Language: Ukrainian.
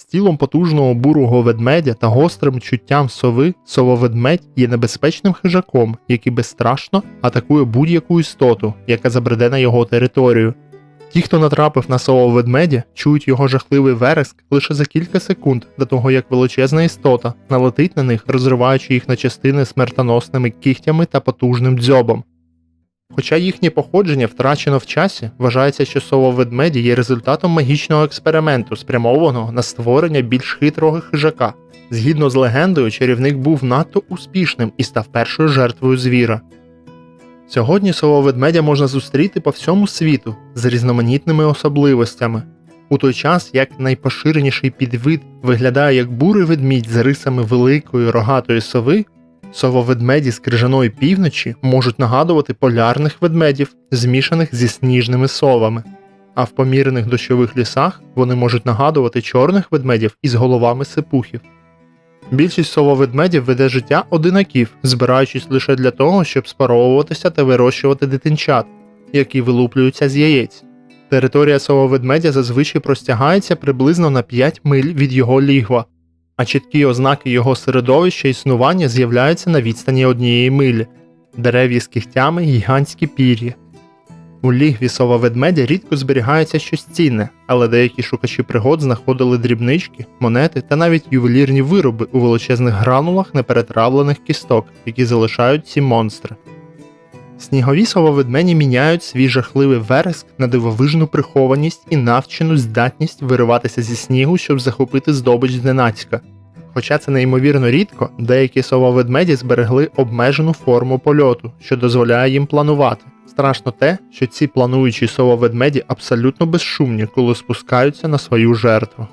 З тілом потужного бурого ведмедя та гострим чуттям сови, сововедмедь є небезпечним хижаком, який безстрашно атакує будь-яку істоту, яка забреде на його територію. Ті, хто натрапив на сововедмедя, чують його жахливий вереск лише за кілька секунд до того, як величезна істота налетить на них, розриваючи їх на частини смертоносними кігтями та потужним дзьобом. Хоча їхнє походження втрачено в часі, вважається, що сововедмеді є результатом магічного експерименту, спрямованого на створення більш хитрого хижака. Згідно з легендою, чарівник був надто успішним і став першою жертвою звіра. Сьогодні сововедмедя можна зустріти по всьому світу з різноманітними особливостями. У той час як найпоширеніший підвид виглядає як бурий ведмідь з рисами великої рогатої сови, сововедмеді з крижаної півночі можуть нагадувати полярних ведмедів, змішаних зі сніжними совами. А в помірених дощових лісах вони можуть нагадувати чорних ведмедів із головами сипухів. Більшість сововедмедів веде життя одинаків, збираючись лише для того, щоб спаровуватися та вирощувати дитинчат, які вилуплюються з яєць. Територія сововедмедя зазвичай простягається приблизно на 5 миль від його лігва, а чіткі ознаки його середовища існування з'являються на відстані однієї милі, дерев'я з кігтями гігантські пір'я. У лігві сововедмедя рідко зберігається щось цінне, але деякі шукачі пригод знаходили дрібнички, монети та навіть ювелірні вироби у величезних гранулах неперетравлених кісток, які залишають ці монстри. Снігові сововедмені міняють свій жахливий вереск на дивовижну прихованість і навчену здатність вириватися зі снігу, щоб захопити здобич зненацька. Хоча це неймовірно рідко, деякі сововедмеді зберегли обмежену форму польоту, що дозволяє їм планувати. Страшно те, що ці плануючі сововедмеді абсолютно безшумні, коли спускаються на свою жертву.